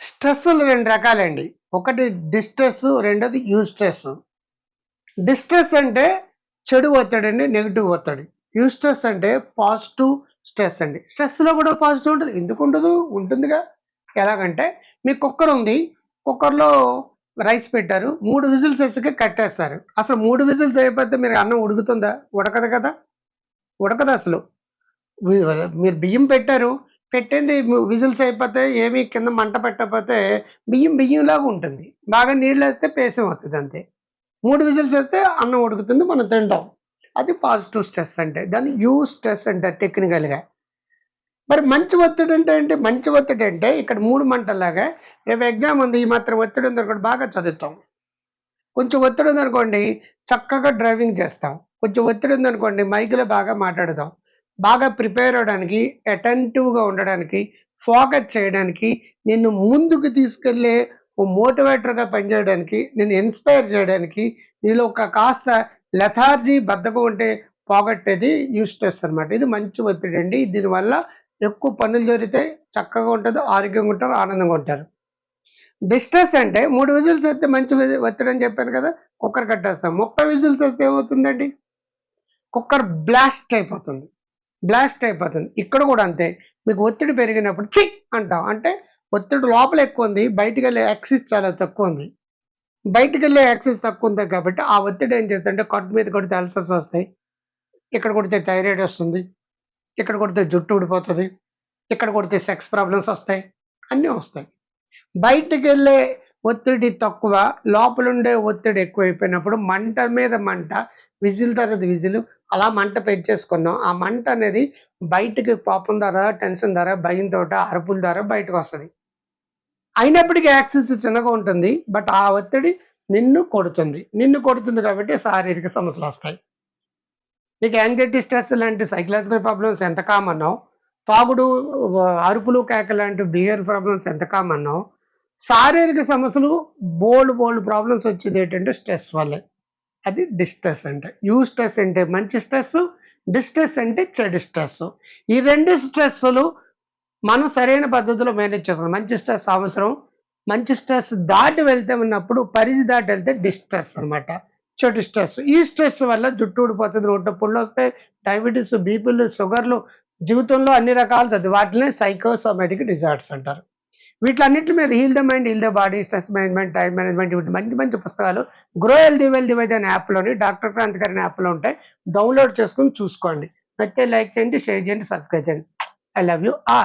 స్ట్రెస్సులు రెండు రకాలండి. ఒకటి డిస్ట్రెస్ రెండోది యూస్ట్రెస్ డిస్ట్రెస్ అంటే చెడు ఒత్తిడి అండి నెగిటివ్ ఒత్తిడి. యూస్ట్రెస్ అంటే పాజిటివ్ స్ట్రెస్ అండి. స్ట్రెస్లో కూడా పాజిటివ్ ఉంటుంది. ఎందుకు ఉండదు? ఉంటుందిగా. ఎలాగంటే మీ కుక్కర్ ఉంది. కుక్కర్లో రైస్ పెట్టారు. మూడు విజిల్స్ వేసుకే కట్టేస్తారు. అసలు మూడు విజిల్స్ అయిపోతే మీరు అన్నం ఉడుకుతుందా? ఉడకదు కదా. ఉడకదు అసలు. మీరు బియ్యం పెట్టారు. పెట్టింది విజిల్స్ అయిపోతే ఏమీ కింద మంట పెట్టకపోతే బియ్యం బియ్యంలాగా ఉంటుంది. బాగా నీళ్ళు వేస్తే పేసం వస్తుంది అంతే. మూడు విజిల్స్ వేస్తే అన్నం ఉడుకుతుంది మనం తింటాం. అది పాజిటివ్ స్ట్రెస్ అంటే దాన్ని యూ స్ట్రెస్ అంటారు టెక్నికల్గా. మరి మంచి ఒత్తిడి అంటే ఏంటి? మంచి ఒత్తిడి అంటే ఇక్కడ మూడు మంటలాగా రేపు ఎగ్జామ్ ఉంది ఈ మాత్రం ఒత్తిడి ఉంది అనుకోండి బాగా చదువుతాం. కొంచెం ఒత్తిడి ఉందనుకోండి చక్కగా డ్రైవింగ్ చేస్తాం. కొంచెం ఒత్తిడి ఉందనుకోండి మైక్లో బాగా మాట్లాడదాం. బాగా ప్రిపేర్ అవడానికి అటెంటివ్గా ఉండడానికి ఫోకస్ చేయడానికి నిన్ను ముందుకు తీసుకెళ్ళే ఓ మోటివేటర్గా పనిచేయడానికి నేను ఇన్స్పైర్ చేయడానికి నీలో ఒక కాస్త లెథార్జీ బద్దకం ఉంటే పోగొట్టేది యూస్ట్రెస్ అన్నమాట. ఇది మంచి ఒత్తిడి అండి. దీనివల్ల ఎక్కువ పనులు జరిగితే చక్కగా ఉంటుంది ఆరోగ్యంగా ఉంటారు ఆనందంగా ఉంటారు. డిస్ట్రెస్ అంటే మూడు విజిల్స్ అయితే మంచి ఒత్తిడి అని చెప్పాను కదా కుక్కర్ కట్టేస్తాం. ముప్పై విజిల్స్ అయితే ఏమవుతుందండి? కుక్కర్ బ్లాస్ట్ అయిపోతుంది. బ్లాస్ట్ అయిపోతుంది. ఇక్కడ కూడా అంతే. మీకు ఒత్తిడి పెరిగినప్పుడు చిక్ అంటాం. అంటే ఒత్తిడి లోపల ఎక్కువ ఉంది బయటికి వెళ్ళే యాక్సిస్ చాలా తక్కువ ఉంది. బయటికి వెళ్ళే యాక్సిస్ తక్కువ ఉంది కాబట్టి ఆ ఒత్తిడి ఏం చేస్తుందంటే కట్టు మీద కొడితే అల్సర్స్ వస్తాయి. ఇక్కడ కొడితే థైరాయిడ్ వస్తుంది. ఇక్కడ కొడితే జుట్టు ఊడిపోతుంది. ఇక్కడ కొడితే సెక్స్ ప్రాబ్లమ్స్ వస్తాయి. అన్నీ వస్తాయి. బయటికి వెళ్ళే ఒత్తిడి తక్కువ లోపల ఉండే ఒత్తిడి ఎక్కువైపోయినప్పుడు మంట మీద మంట విజిల్ తర్వాత విజిల్ అలా మంట పెంచేసుకున్నాం. ఆ మంట అనేది బయటికి కోపం ద్వారా టెన్షన్ ద్వారా భయంతో అరుపుల ద్వారా బయటకు వస్తుంది. అయినప్పటికీ యాక్సిస్ చిన్నగా ఉంటుంది. బట్ ఆ ఒత్తిడి నిన్ను కొడుతుంది. నిన్ను కొడుతుంది కాబట్టి శారీరక సమస్యలు వస్తాయి. నీకు యాంగ్జైటీ స్ట్రెస్ లాంటి సైకలాజికల్ ప్రాబ్లమ్స్ ఎంత కామన్నావు తాగుడు అరుపులు కేక లాంటి బిహేవియర్ ప్రాబ్లమ్స్ ఎంత కామన్నావు శారీరక సమస్యలు బోల్డ్ బోల్డ్ ప్రాబ్లమ్స్ వచ్చేది ఏంటంటే స్ట్రెస్ వల్లే. అది డిస్ట్రెస్ అంటే. యూ స్ట్రెస్ అంటే మంచి స్ట్రెస్ డిస్ట్రెస్ అంటే చెడు స్ట్రెస్. ఈ రెండు స్ట్రెస్సులు మనం సరైన పద్ధతిలో మేనేజ్ చేస్తాం. మంచి స్ట్రెస్ అవసరం మంచి స్ట్రెస్ దాటి వెళ్తే ఉన్నప్పుడు పరిధి దాటి వెళ్తే డిస్ట్రెస్ అన్నమాట. చెడు స్ట్రెస్. ఈ స్ట్రెస్ వల్ల జుట్టు ఊడిపోతుంది రొట్టె పుళ్ళు వస్తాయి డయాబెటీస్ బీపీలు షుగర్లు జీవితంలో అన్ని రకాలు తది వాటినే సైకోసోమాటిక్ అంటారు. వీటిలన్నింటి మీద heal the mind heal the body stress management time management ఇవి మంచి మంచి పుస్తకాలు గ్రో హెల్దీ వెల్దీ వైజ్ అనే యాప్లోని డాక్టర్ క్రాంతి గారి యాప్లో ఉంటాయి. డౌన్లోడ్ చేసుకుని చూసుకోండి. నచ్చితే లైక్ చేయండి షేర్ చేయండి సబ్స్క్రైబ్ చేయండి. I love you are